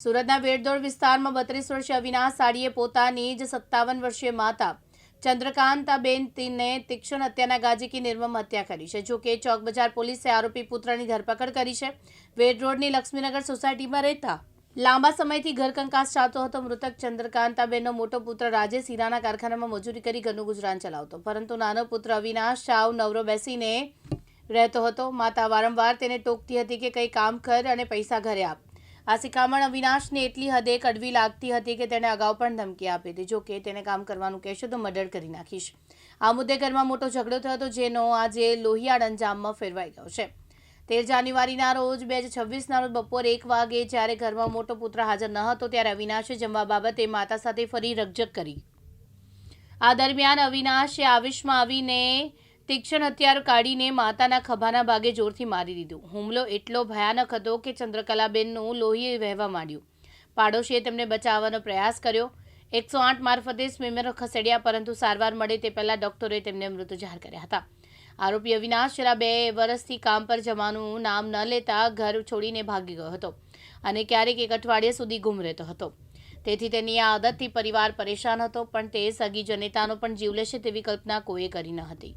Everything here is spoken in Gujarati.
સુરતના વેડદોડ વિસ્તારમાં બત્રીસ વર્ષીય અવિનાશ સાડીએ પોતાની જ સત્તાવન વર્ષીય માતા ચંદ્રકાંતાબેન તીને તીક્ષણ હત્યાના ગાજીકી નિર્મમ હત્યા કરી છે. જોકે ચોક બજાર પોલીસે આરોપી પુત્રની ધરપકડ કરી છે. વેડ રોડની લક્ષ્મીનગર સોસાયટીમાં રહેતા લાંબા સમયથી ઘર કંકાસ ચાલતો હતો. મૃતક ચંદ્રકાંતાબેનનો મોટો પુત્ર રાજેશ હીરાના કારખાનામાં મજૂરી કરી ઘરનું ગુજરાન ચલાવતો. પરંતુ નાનો પુત્ર અવિનાશ શાવ નવરો બેસીને રહેતો હતો. માતા વારંવાર તેને ટોકતી હતી કે કંઈ કામ કર અને પૈસા ઘરે આપ. આ શિખામણ અવિનાશને એટલી હદે કડવી લાગતી હતી કે તેણે અગાઉ પણ ધમકી આપી હતી. જો કે તેને કામ કરવાનું કહેશે તો મર્ડર કરી નાખીશ. આ મુદ્દે ઘરમાં મોટો ઝઘડો થયો હતો, જેનો આજે લોહિયાળ અંજામમાં ફેરવાઈ ગયો છે. તેર જાન્યુઆરીના રોજ બે હજાર છવ્વીસના રોજ બપોરે એક વાગે જ્યારે ઘરમાં મોટો પુત્ર હાજર ન હતો, ત્યારે અવિનાશે જમવા બાબતે માતા સાથે ફરી રકઝક કરી. આ દરમિયાન અવિનાશે આવેશમાં આવીને તીક્ષ્ણ હથિયાર કાઢીને માતાના ખભાના ભાગે જોરથી મારી દીધું. હુમલો એટલો ભયાનક હતો કે ચંદ્રકલાબેનનું લોહી વહેવા માંડ્યું. પાડોશીએ તેમને બચાવવાનો પ્રયાસ કર્યો. એકસો આઠ મારફતે સ્વિમર ખસેડ્યા, પરંતુ સારવાર મળે તે પહેલાં ડોક્ટરોએ તેમને મૃત જાહેર કર્યા હતા. આરોપી અવિનાશ છેલ્લા બે વર્ષથી કામ પર જવાનું નામ ન લેતા ઘર છોડીને ભાગી ગયો હતો અને ક્યારેક એક અઠવાડિયા સુધી ગુમ રહેતો હતો. તેથી તેની આ આદતથી પરિવાર પરેશાન હતો, પણ તે સગી જનેતાનો પણ જીવ લેશે તેવી કલ્પના કોઈએ કરી ન હતી.